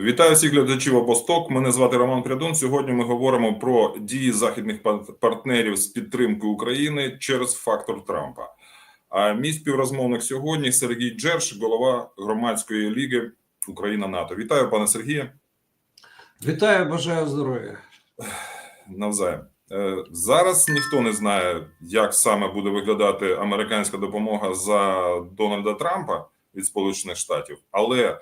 Вітаю всіх глядачів обосток. Мене звати Роман Прядун. Сьогодні ми говоримо про дії західних партнерів з підтримки України через фактор Трампа. А мій співрозмовник сьогодні Сергій Джерш, голова громадської ліги Україна НАТО. Вітаю, пане Сергію. Вітаю, бажаю здоров'я. Навзаєм. Е, Зараз ніхто не знає, як саме буде виглядати американська допомога за Дональда Трампа від Сполучених Штатів, але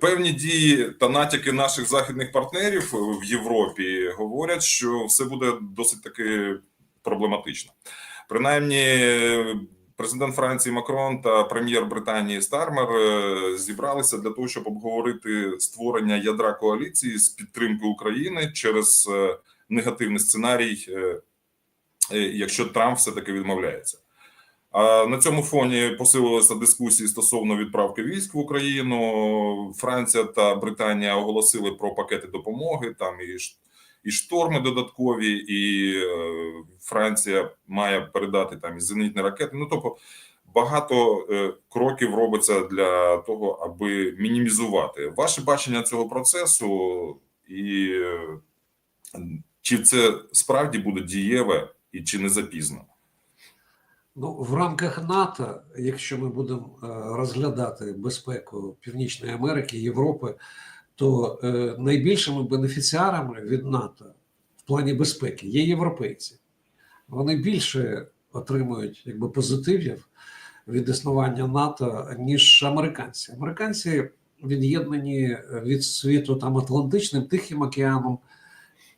певні дії та натяки наших західних партнерів в Європі говорять, що все буде досить таки проблематично. Принаймні, е, президент Франції Макрон та прем'єр Британії Стармер е, зібралися для того, щоб обговорити створення ядра коаліції з підтримки України через е, негативний сценарій, е, е, якщо Трамп все таки відмовляється. На цьому фоні посилилися дискусії стосовно відправки військ в Україну. Франція та Британія оголосили про пакети допомоги. Там і і шторми додаткові, і е, Франція має передати там і зенітні ракети. Ну тобто багато е, кроків робиться для того, аби мінімізувати ваше бачення цього процесу, і е, чи це справді буде дієве і чи не запізно? Ну, в рамках НАТО, якщо ми будемо е, розглядати безпеку Північної Америки, Європи, то е, найбільшими бенефіціарами від НАТО в плані безпеки є європейці. Вони більше отримують якби позитивів від існування НАТО, ніж американці. Американці від'єднані від світу там Атлантичним, Тихим океаном.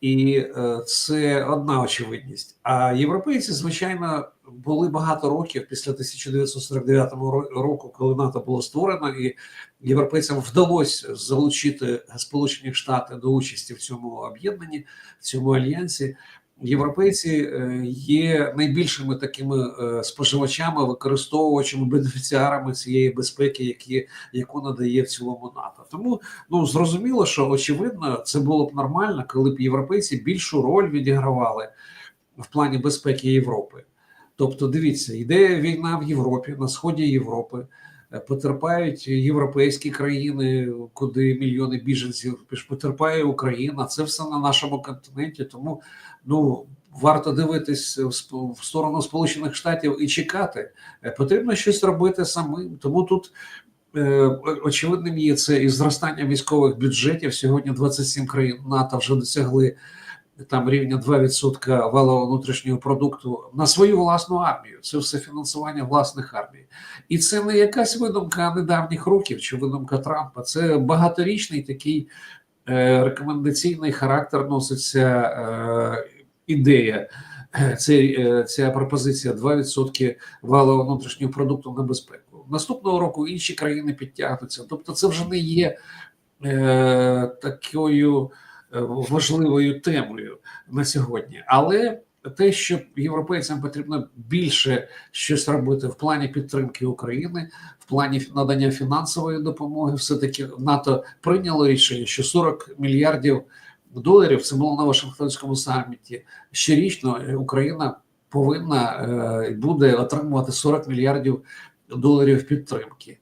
І е, це одна очевидність. А європейці, звичайно, були багато років після 1949 ро- року, коли НАТО було створено, і європейцям вдалося залучити Сполучені Штати до участі в цьому об'єднанні, в цьому альянсі. Європейці е, є найбільшими такими е, споживачами, використовувачами, бенефіціарами цієї безпеки, які, яку надає в цілому НАТО. Тому ну зрозуміло, що очевидно це було б нормально, коли б європейці більшу роль відігравали в плані безпеки Європи. Тобто, дивіться, йде війна в Європі, на сході Європи. Е, Потерпають європейські країни, куди мільйони біженців потерпає Україна. Це все на нашому континенті. Тому ну варто дивитись в сторону Сполучених Штатів і чекати. Е, Потрібно щось робити самим. Тому тут е, очевидним є це і зростання військових бюджетів. Сьогодні 27 країн НАТО вже досягли там рівня 2% валового внутрішнього продукту на свою власну армію. Це все фінансування власних армій. І це не якась видумка недавніх років чи видумка Трампа. Це багаторічний такий е, рекомендаційний характер носиться е, ідея. Це, е, ця пропозиція 2% валового внутрішнього продукту на безпеку. Наступного року інші країни підтягнуться. Тобто, це вже не є е, такою важливою темою на сьогодні. Але те, що європейцям потрібно більше щось робити в плані підтримки України, в плані надання фінансової допомоги, все таки НАТО прийняло рішення, що 40 мільярдів доларів це було на Вашингтонському саміті. Щорічно е, Україна повинна е, буде отримувати 40 мільярдів доларів підтримки.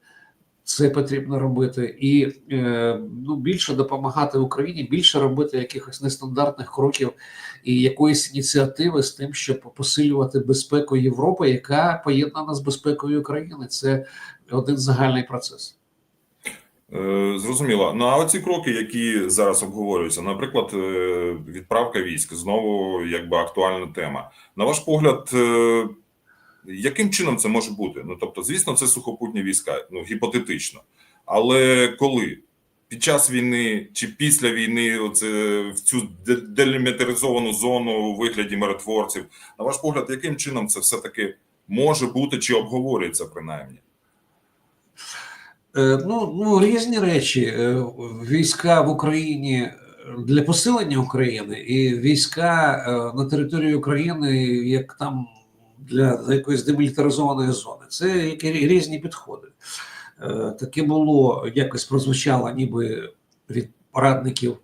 Це потрібно робити і е, ну більше допомагати Україні, більше робити якихось нестандартних кроків і якоїсь ініціативи з тим, щоб посилювати безпеку Європи, яка поєднана з безпекою України. Це один загальний процес. Е, Зрозуміло. Ну а оці кроки, які зараз обговорюються, наприклад, е, відправка військ, знову якби актуальна тема. На ваш погляд, яким чином це може бути? Ну тобто, звісно, це сухопутні війська, ну гіпотетично. Але коли? Під час війни чи після війни, оце в цю де- делімітаризовану зону у вигляді миротворців, на ваш погляд, яким чином це все таки може бути чи обговорюється принаймні? Е, Ну, ну різні речі. Е, Війська в Україні для посилення України і війська е, на території України, як там для якоїсь демілітаризованої зони. Це які різні підходи. Е, Таке було якось прозвучало, ніби від радників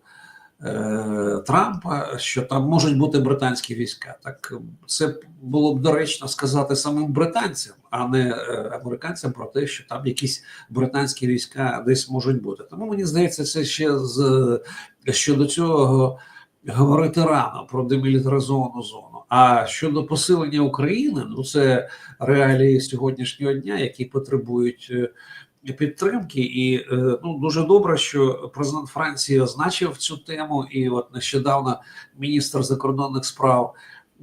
е, Трампа, що там можуть бути британські війська. Так це було б доречно сказати самим британцям, а не е, американцям про те, що там якісь британські війська десь можуть бути. Тому мені здається, це ще з щодо цього говорити рано про демілітаризовану зону. А щодо посилення України, ну це реалії сьогоднішнього дня, які потребують е, підтримки, і е, ну дуже добре, що президент Франції означив цю тему. І от нещодавно міністр закордонних справ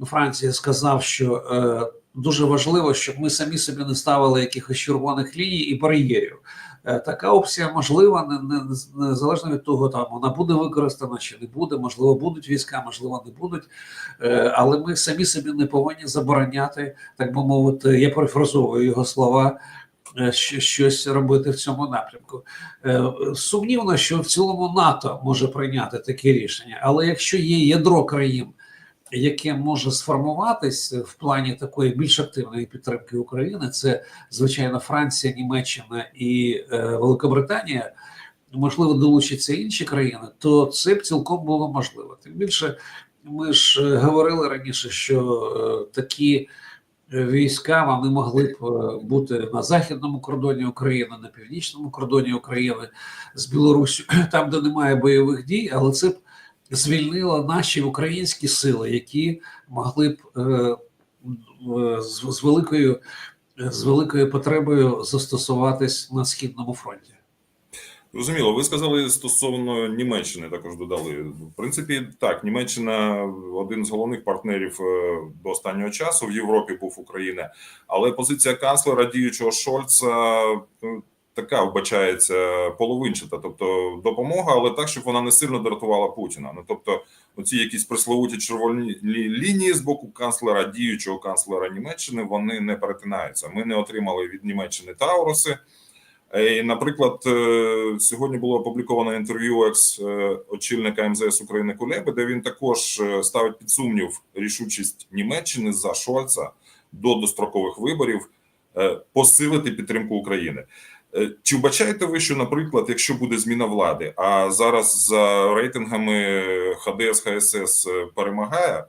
Франції сказав, що е, дуже важливо, щоб ми самі собі не ставили якихось червоних ліній і бар'єрів. Е, Така опція можлива, не, не, незалежно від того, там вона буде використана чи не буде. Можливо, будуть війська, можливо, не будуть. Е, Але ми самі собі не повинні забороняти, так би мовити, я перефразовую його слова. е, Щось робити в цьому напрямку. Сумнівно, що в цілому НАТО може прийняти таке рішення, але якщо є ядро країн, яке може сформуватись в плані такої більш активної підтримки України, це звичайно Франція, Німеччина і е, Великобританія. Можливо, долучаться інші країни, то це б цілком було можливо. Тим більше, ми ж е, говорили раніше, що е, такі війська вони могли б бути на західному кордоні України, на північному кордоні України з Білоруссю, там, де немає бойових дій, але це б звільнило наші українські сили, які могли б е, е, з, великою з великою потребою застосуватись на східному фронті. Зрозуміло, ви сказали стосовно Німеччини, також додали. В принципі, так, Німеччина один з головних партнерів е, до останнього часу в Європі був Україна, але позиція канцлера діючого Шольца така вбачається половинчата, тобто допомога, але так, щоб вона не сильно дратувала Путіна. Ну тобто, оці якісь присловуті червоні лінії з боку канцлера, діючого канцлера Німеччини, вони не перетинаються. Ми не отримали від Німеччини Тауруси. Е, І, наприклад, е, сьогодні було опубліковано інтерв'ю екс е, очільника МЗС України Кулеби, де він також ставить під сумнів рішучість Німеччини за Шольца до дострокових виборів посилити підтримку України. Е, Чи вбачаєте ви, що, наприклад, якщо буде зміна влади, а зараз за рейтингами ХДС ХСС е, перемагає?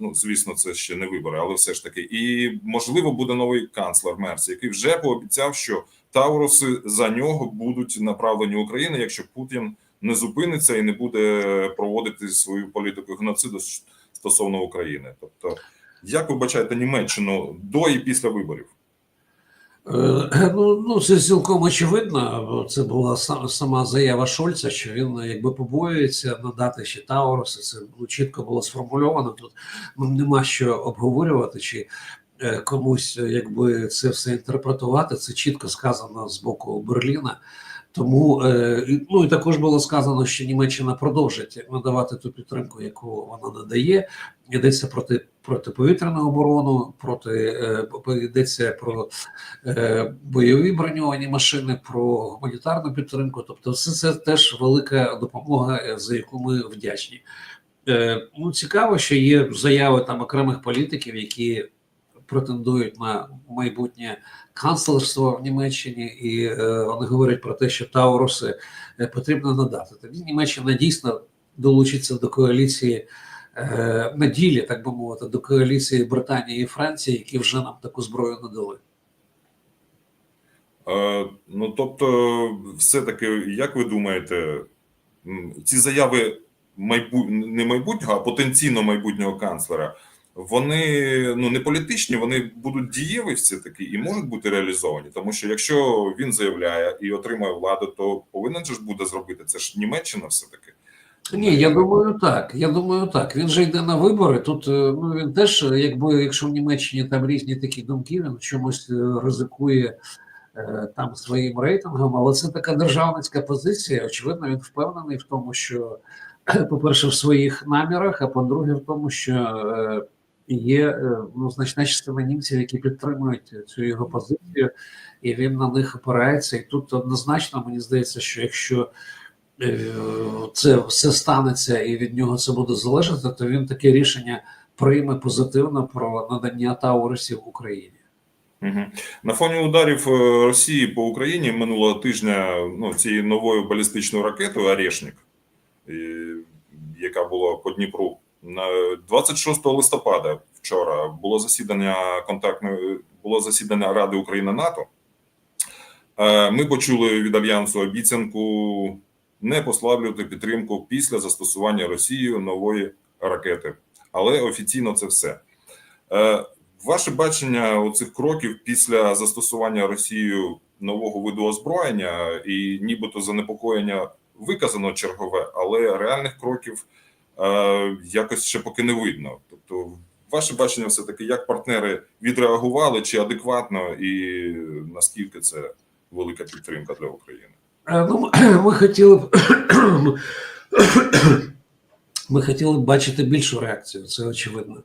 Ну, звісно, це ще не вибори, але все ж таки, і можливо буде новий канцлер Мерц, який вже пообіцяв, що Тауруси за нього будуть направлені в Україну, якщо Путін не зупиниться і не буде проводити свою політику геноциду стосовно України. Тобто, як ви бачаєте Німеччину до і після виборів? Е, Ну, ну це цілком очевидно. Це була са- сама заява Шольца, що він якби побоюється надати ще Тауруси. Це ну, чітко було сформульовано. Тут ну, нема що обговорювати, чи е, комусь якби це все інтерпретувати. Це чітко сказано з боку Берліна. Тому е, ну і також було сказано, що Німеччина продовжить надавати ту підтримку, яку вона надає. Йдеться проти протиповітряну оборону, проти е, йдеться про е, бойові броньовані машини, про гуманітарну підтримку. Тобто, все це теж велика допомога, за яку ми вдячні. Ну, цікаво, що є заяви там окремих політиків, які претендують на майбутнє канцлерство в Німеччині, і е, вони говорять про те, що Тауруси е, потрібно надати. Тоді Німеччина дійсно долучиться до коаліції е, на ділі, так би мовити, до коаліції Британії і Франції, які вже нам таку зброю надали. Е, ну тобто, все-таки, як ви думаєте, ці заяви майбу... не майбутнього, а потенційно майбутнього канцлера, вони ну не політичні, вони будуть дієві все таки і можуть бути реалізовані. Тому що якщо він заявляє і отримає владу, то повинен же ж буде зробити це ж Німеччина, все таки. Ні, я думаю, так. Я думаю, так. Він же йде на вибори. Тут е, ну він теж, е, якби якщо в Німеччині там різні такі думки, він чомусь е, ризикує там своїм рейтингом, але це така державницька позиція. Очевидно, він впевнений в тому, що, по-перше, в своїх намірах, а по-друге, в тому, що є е, ну, значна частина німців, які підтримують цю його позицію, і він на них опирається. І тут однозначно мені здається, що якщо е, це все станеться і від нього це буде залежати, то він таке рішення прийме позитивно про надання Таурусів Україні. На фоні ударів е, Росії по Україні минулого тижня ну, цією новою балістичною ракетою Орешник. Яка була по Дніпру. На 26 листопада вчора було засідання контактної було засідання Ради України НАТО. Е, Ми почули від альянсу обіцянку не послаблювати підтримку після застосування Росією нової ракети, але офіційно це все. Е, Ваше бачення оцих кроків після застосування Росією нового виду озброєння і нібито занепокоєння виказано чергове, але реальних кроків е, якось ще поки не видно. Тобто, ваше бачення, все таки, як партнери відреагували, чи адекватно, і наскільки це велика підтримка для України? Е, Ну, ми хотіли б ми хотіли б бачити більшу реакцію, це очевидно.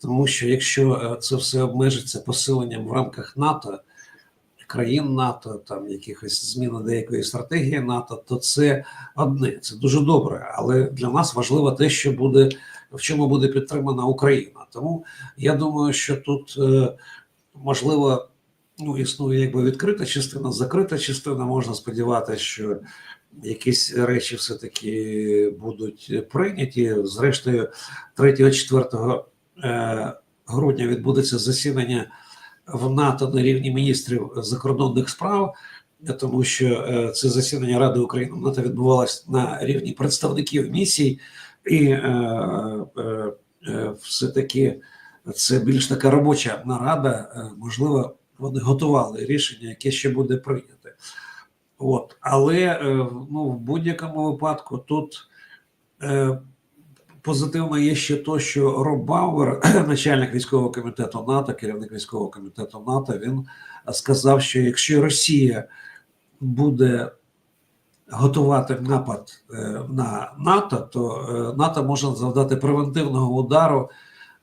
Тому що якщо е, це все обмежиться посиленням в рамках НАТО, країн НАТО, там якихось зміни деякої стратегії НАТО, то це одне, це дуже добре. Але для нас важливо те, що буде в чому буде підтримана Україна. Тому я думаю, що тут е, можливо ну, існує якби відкрита частина, закрита частина. Можна сподіватися, що якісь речі все-таки будуть прийняті. Зрештою, 3-4 е, грудня відбудеться засідання в НАТО на рівні міністрів закордонних справ. Тому що е, це засідання Ради України в НАТО відбувалось на рівні представників місій, і е, е, е, все-таки це більш така робоча нарада. Е, можливо, вони готували рішення, яке ще буде прийняте. От. Але ну, в будь-якому випадку тут позитивно є ще то, що Роб Бауер, начальник військового комітету НАТО, керівник військового комітету НАТО, він сказав, що якщо Росія буде готувати напад е, на НАТО, то е, НАТО може завдати превентивного удару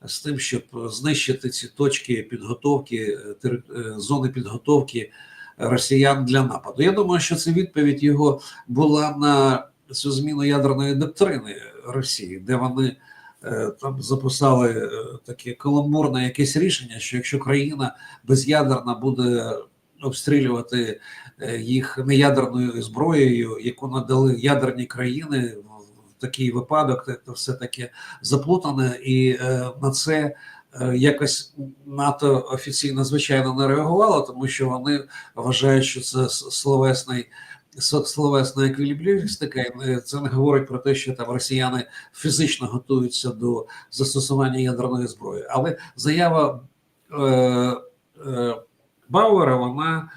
з тим, щоб знищити ці точки підготовки, е, зони підготовки росіян для нападу. Я думаю, що це відповідь його була на цю зміну ядерної доктрини Росії, де вони е, там записали е, таке каламбурне якесь рішення, що якщо країна без'ядерна буде обстрілювати е, їх неядерною зброєю, яку надали ядерні країни в такий випадок, це все таки заплутане, і на це якось НАТО офіційно звичайно не реагувало, тому що вони вважають, що це словесний словесна еквілібристика, і це не говорить про те, що там росіяни фізично готуються до застосування ядерної зброї. Але заява е, е, Бауера вона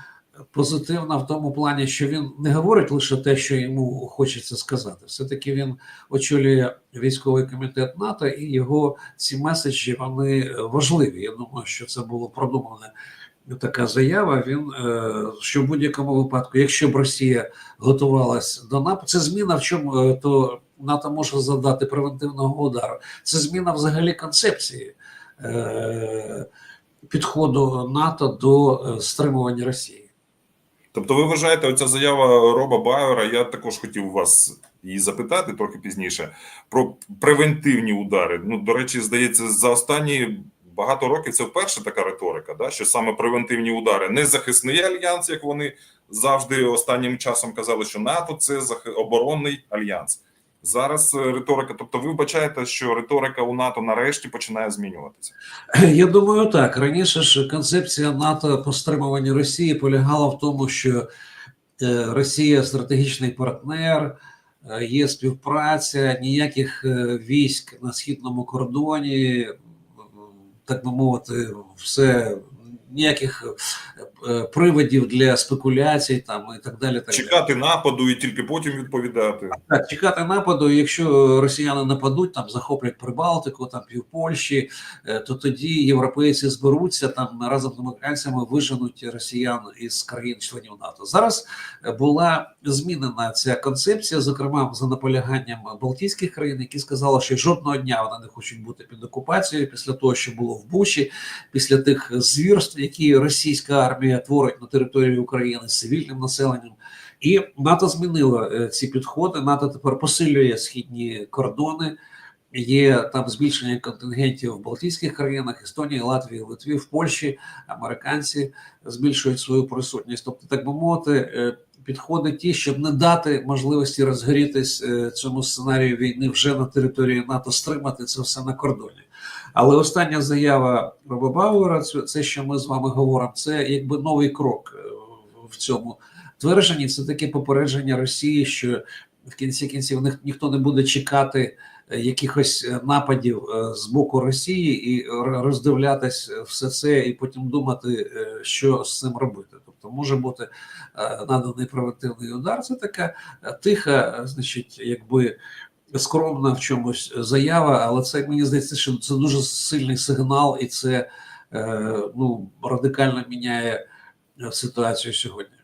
позитивна в тому плані, що він не говорить лише те, що йому хочеться сказати. Все-таки він очолює військовий комітет НАТО, і його ці меседжі вони важливі. Я думаю, що це було продумане така заява. Він е, що в будь-якому випадку, якщо б Росія готувалась до нападу, це зміна в чому е, то НАТО може завдати превентивного удару. Це зміна взагалі концепції е, підходу НАТО до стримування Росії. Тобто, ви вважаєте, оця заява Роба Байера, я також хотів вас її запитати трохи пізніше про превентивні удари. Ну, до речі, здається, за останні багато років це вперше така риторика, да? що саме превентивні удари, не захисний альянс, як вони завжди останнім часом казали, що НАТО це оборонний альянс. Зараз е, риторика, тобто, ви вбачаєте, що риторика у НАТО нарешті починає змінюватися. Я думаю, так. Раніше ж концепція НАТО по стримуванню Росії полягала в тому, що е, Росія стратегічний партнер, е, є співпраця, ніяких військ на східному кордоні, так би мовити, все. Ніяких приводів для спекуляцій там і так далі. Так далі. Чекати нападу і тільки потім відповідати. Так, чекати нападу. Якщо росіяни нападуть, там захоплять Прибалтику, там пів Польщі, е, то тоді європейці зберуться там разом з американцями виженуть росіян із країн-членів НАТО. Зараз е, була змінена ця концепція, зокрема за наполяганням Балтійських країн, які сказали, що жодного дня вони не хочуть бути під окупацією після того, що було в Бучі, після тих звірств, які російська армія творить на території України з цивільним населенням. І НАТО змінило е, ці підходи. НАТО тепер посилює східні кордони. Є там збільшення контингентів в Балтійських країнах, Естонії, Латвії, Литві, в Польщі. Американці збільшують свою присутність. Тобто, так би мовити, е, підходи ті, щоб не дати можливості розгорітись е, цьому сценарію війни вже на території НАТО, стримати це все на кордоні. Але остання заява Роба Бауера, це, що ми з вами говоримо, це якби новий крок е, в цьому твердженні. Це таке попередження Росії, що в кінці кінців ні- ніхто не буде чекати е, якихось е, нападів з боку Росії і роздивлятись все це, і потім думати, що з цим робити. Тобто може бути наданий превентивний удар. Це така тиха, значить, якби скромна в чомусь заява, але це мені здається, що це дуже сильний сигнал, і це е, ну радикально міняє е, ситуацію сьогодні.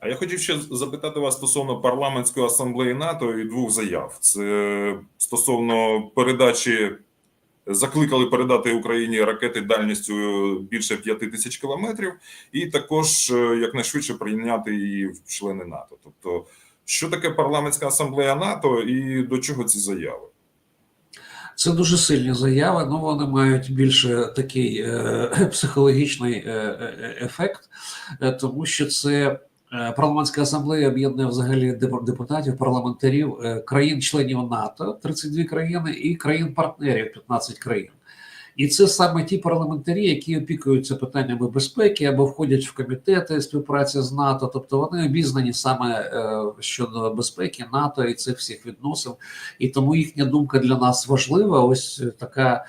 А я хотів ще запитати вас стосовно парламентської асамблеї НАТО і двох заяв. Це стосовно передачі, закликали передати Україні ракети дальністю більше 5 тисяч кілометрів, і також е, якнайшвидше прийняти її в члени НАТО. Тобто, що таке парламентська асамблея НАТО і до чого ці заяви? Це дуже сильні заяви. Ну вони мають більше такий е, психологічний е, е, ефект, е, тому що це е, парламентська асамблея об'єднує взагалі деп- депутатів, парламентарів е, країн-членів НАТО, 32 країни, і країн-партнерів, 15 країн. І це саме ті парламентарі, які опікуються питаннями безпеки або входять в комітети співпраці з НАТО, тобто вони обізнані саме е, щодо безпеки НАТО і цих всіх відносин і тому їхня думка для нас важлива. Ось така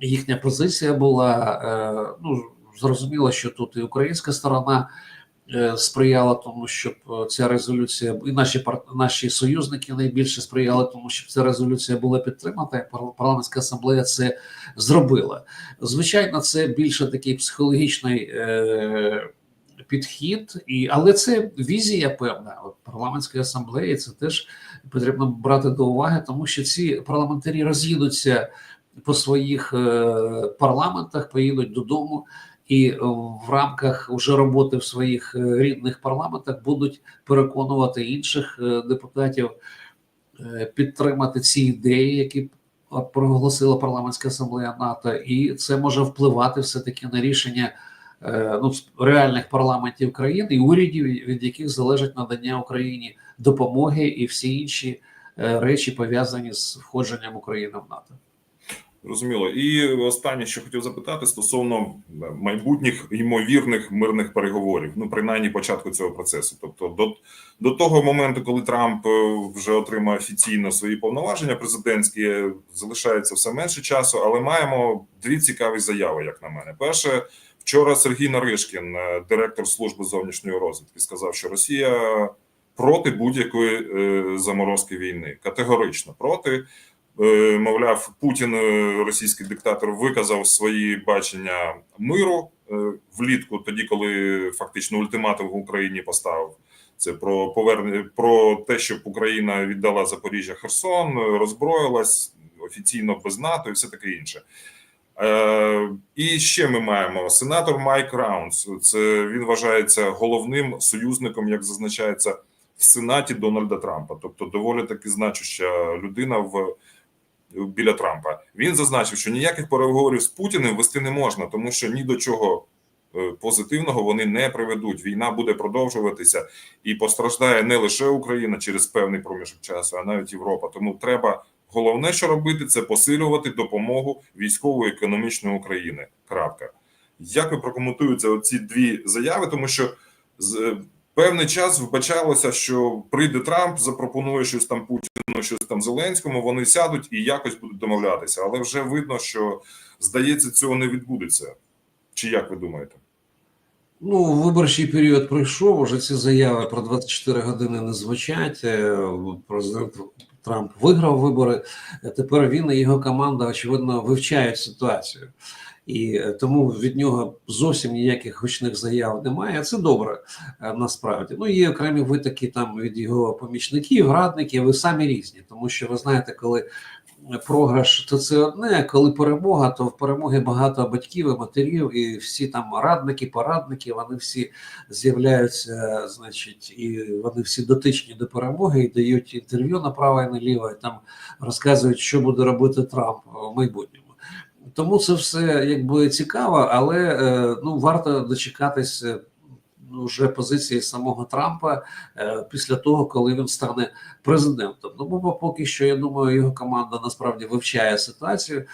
їхня позиція була. Е, Ну зрозуміло, що тут і українська сторона сприяла тому, щоб е, ця резолюція і наші наші союзники найбільше сприяли тому, щоб ця резолюція була підтримана. Пар- Парламентська асамблея це зробила. Звичайно, це більше такий психологічний. Е, Підхід, і але це візія певна. Парламентської асамблеї це теж потрібно брати до уваги, тому що ці парламентарі роз'їдуться по своїх е, парламентах, поїдуть додому, і е, в рамках вже роботи в своїх е, рідних парламентах будуть переконувати інших е, депутатів підтримати ці ідеї, які проголосила парламентська асамблея НАТО, і це може впливати все таки на рішення. Ну, реальних парламентів країн і урядів, від яких залежить надання Україні допомоги і всі інші речі пов'язані з входженням України в НАТО. Зрозуміло. І останнє, що хотів запитати стосовно майбутніх ймовірних мирних переговорів, ну принаймні початку цього процесу. Тобто, до, до того моменту, коли Трамп е, вже отримає офіційно свої повноваження президентські, залишається все менше часу, але маємо дві цікаві заяви, як на мене. Перше, вчора Сергій Наришкін, е, директор служби зовнішньої розвідки, сказав, що Росія проти будь-якої е, заморозки війни, категорично проти. Е, мовляв, Путін, е, російський диктатор, виказав свої бачення миру е, влітку, тоді, коли фактично ультиматум в Україні поставив. Це про повернення про те, щоб Україна віддала Запоріжжя Херсон, роззброїлась офіційно без НАТО і все таке інше. Е, і ще ми маємо сенатор Майк Раунс. Це він вважається головним союзником, як зазначається в Сенаті Дональда Трампа, тобто доволі таки значуща людина в біля Трампа. Він зазначив, що ніяких переговорів з Путіним вести не можна, тому що ні до чого е, позитивного вони не приведуть. Війна буде продовжуватися і постраждає не лише Україна через певний проміжок часу, а навіть Європа. Тому треба головне, що робити, це посилювати допомогу військової економічної України. Крапка. Як ви прокоментуєте ці дві заяви? Тому що з певний час вбачалося, що прийде Трамп, запропонує щось там Путіну, щось там Зеленському. Вони сядуть і якось будуть домовлятися. Але вже видно, що здається, цього не відбудеться. Чи як ви думаєте? Ну, виборчий період пройшов. Уже ці заяви про 24 години не звучать. Е, Президент Трамп виграв вибори. Тепер він і його команда очевидно вивчають ситуацію. І е, тому від нього зовсім ніяких гучних заяв немає. Це добре е, насправді. Ну є окремі витоки там від його помічників, радників. Ви самі різні, тому що ви знаєте, коли програш, то це одне. а Коли перемога, то в перемоги багато батьків і матерів, і всі там радники, порадники, вони всі з'являються, значить, і вони всі дотичні до перемоги і дають інтерв'ю направо і наліво, і там розказують, що буде робити Трамп в майбутньому. Тому це все якби цікаво, але е, ну варто дочекатись е, вже позиції самого Трампа е, після того, коли він стане президентом. Ну, бо поки що я думаю, його команда насправді вивчає ситуацію.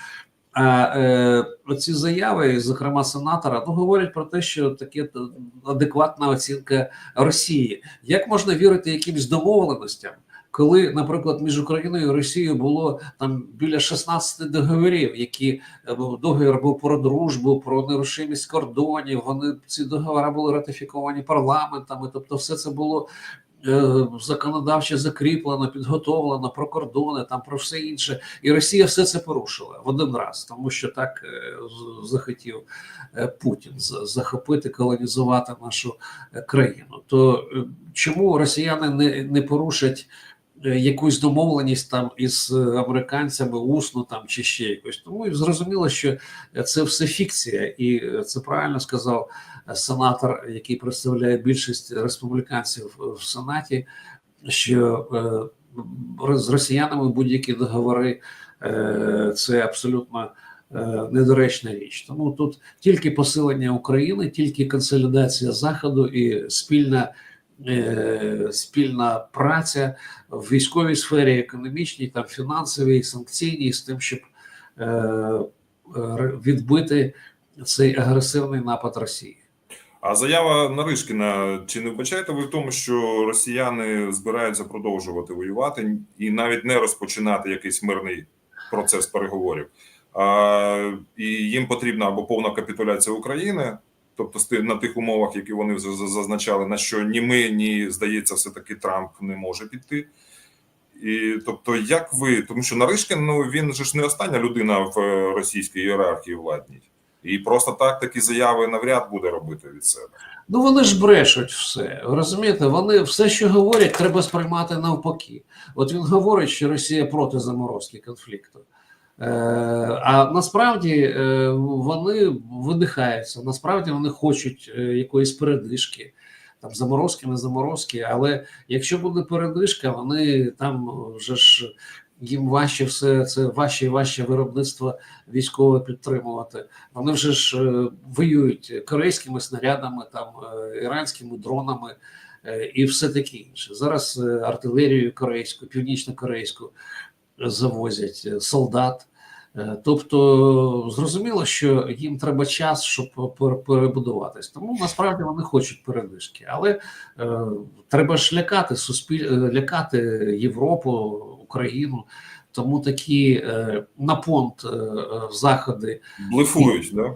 А е, оці заяви, зокрема сенатора, ну говорять про те, що таке адекватна оцінка Росії. Як можна вірити якимсь домовленостям, коли, наприклад, між Україною і Росією було там біля 16 договорів, які е, договір був про дружбу, про нерушимість кордонів. Вони ці договори були ратифіковані парламентами. Тобто, все це було е, законодавчо закріплено, підготовлено про кордони, там про все інше. І Росія все це порушила в один раз, тому що так е, захотів Путін захопити, колонізувати нашу країну. То чому росіяни не, не порушать? Е, Якусь домовленість там із е, американцями усно там чи ще якось. Тому і зрозуміло, що це все фікція, і е, це правильно сказав сенатор, який представляє більшість республіканців в Сенаті, що з росіянами будь-які договори це абсолютно недоречна річ. Тому тут тільки посилення України, тільки консолідація Заходу і спільна. Е, Спільна праця в військовій сфері, економічній, там фінансовій, санкційній, з тим, щоб е, е, відбити цей агресивний напад Росії. А заява Наришкіна, чи не вбачаєте ви в тому, що росіяни збираються продовжувати воювати і навіть не розпочинати якийсь мирний процес переговорів? А, і їм потрібна або повна капітуляція України, тобто на тих умовах, які вони за- за- зазначали, на що ні ми, ні здається, все таки Трамп не може піти. І тобто, як ви, тому що Наришкін, ну він же ж не остання людина в е, російській ієрархії владній, і просто так такі заяви навряд буде робити від себе. Ну вони ж брешуть все. Розумієте, вони все, що говорять, треба сприймати навпаки. От він говорить, що Росія проти заморозки конфлікту. Е, а насправді е, вони видихаються, насправді вони хочуть е, якоїсь передишки, там заморозки, не заморозки. Але якщо буде передишка, вони там вже ж їм важче все це важче і важче виробництво військове підтримувати. Вони вже ж воюють корейськими снарядами, там іранськими дронами і все таке інше. Зараз артилерію корейську, північно-корейську завозять е, солдат. Е, Тобто зрозуміло, що їм треба час, щоб пер- перебудуватись. Тому насправді вони хочуть передишки, але е, треба ж лякати суспіль... е, лякати Європу, Україну. Тому такі е, на понт е, заходи Блефують, да?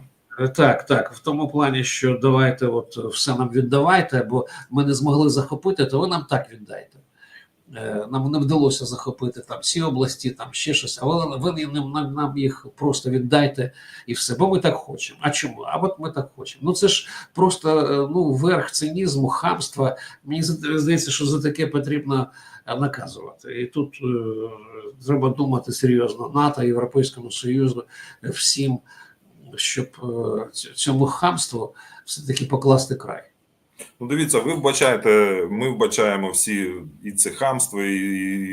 Так, так, в тому плані, що давайте, от все нам віддавайте, бо ми не змогли захопити, то ви нам так віддайте. Е, Нам не вдалося захопити там всі області, там ще щось, а ви, нам, нам, їх просто віддайте і все, бо ми так хочемо. А чому? А от ми так хочемо. Ну це ж просто е, ну, верх цинізму, хамства. Мені здається, що за таке потрібно е, наказувати. І тут е, треба думати серйозно НАТО, Європейському Союзу, всім щоб е, цьому хамству все-таки покласти край. Ну, дивіться, ви вбачаєте, ми вбачаємо всі і це хамство, і,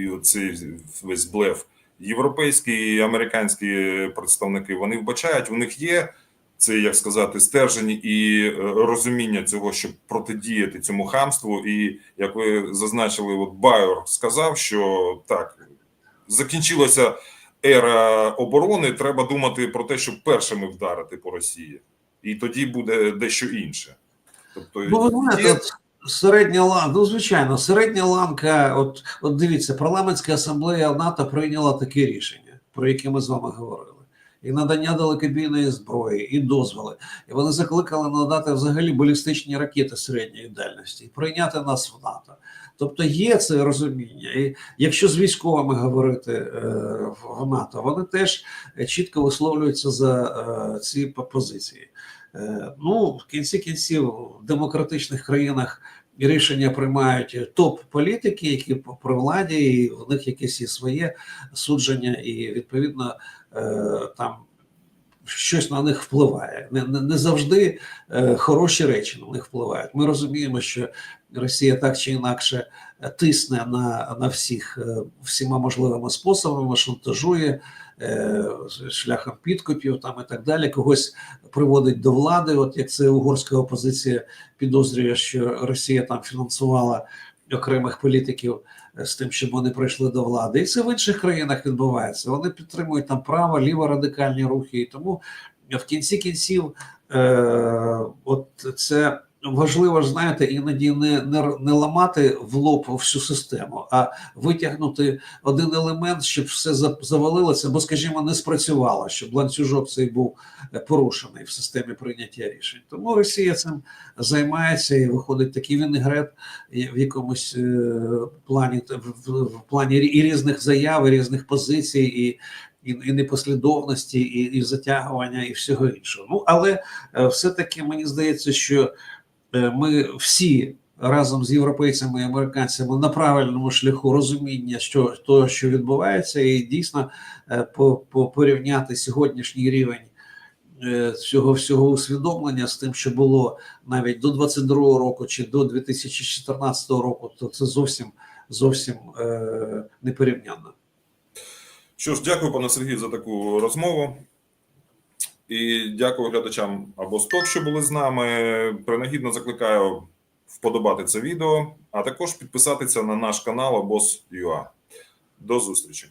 і оцей весь блеф. Європейські і американські представники вони вбачають, у них є це, як сказати, стержень і е, розуміння цього, щоб протидіяти цьому хамству. І як ви зазначили, от Байер сказав, що так закінчилася ера оборони. Треба думати про те, щоб першими вдарити по Росії, і тоді буде дещо інше. Тобто Ну, ви знаєте, от середня ланка, ну звичайно, середня ланка. От, от дивіться, парламентська асамблея НАТО прийняла таке рішення, про яке ми з вами говорили. І надання далекобійної зброї, і дозволи. І вони закликали надати взагалі балістичні ракети середньої дальності і прийняти нас в НАТО. Тобто є це розуміння. І якщо з військовими говорити е, в НАТО, вони теж чітко висловлюються за е, ці позиції. Е, Ну, в кінці кінців в демократичних країнах рішення приймають топ-політики, які при владі, і в них якесь є своє судження, і відповідно е, там щось на них впливає. Не, не, не завжди е, хороші речі на них впливають. Ми розуміємо, що Росія так чи інакше тисне на, на всіх всіма можливими способами, шантажує шляхом підкупів там і так далі, когось приводить до влади. От як це угорська опозиція підозрює, що Росія там фінансувала окремих політиків е, з тим, щоб вони прийшли до влади, і це в інших країнах відбувається. Вони підтримують там право, ліво радикальні рухи, і тому в кінці кінців, е, от це важливо ж знаєте, іноді не, не, не ламати в лоб всю систему, а витягнути один елемент, щоб все за- завалилося, бо, скажімо, не спрацювало, щоб ланцюжок цей був е, порушений в системі прийняття рішень. Тому Росія цим займається і виходить такий вінегрет і- в якомусь е, плані в, плані і різних заяв, і різних позицій, і, і, непослідовності, і, і затягування, і всього іншого. Ну але е, все-таки мені здається, що е, ми всі. Разом з європейцями і американцями на правильному шляху розуміння, що того, що відбувається, і дійсно е, по, по порівняти сьогоднішній рівень е, цього всього усвідомлення з тим, що було навіть до 22-го року чи до 2014 року, то це зовсім зовсім е, не порівняно. Що ж, дякую, пане Сергію, за таку розмову. І дякую глядачам або СТОК, що були з нами. Принагідно закликаю вподобати це відео, а також підписатися на наш канал Обоз.ua. До зустрічі!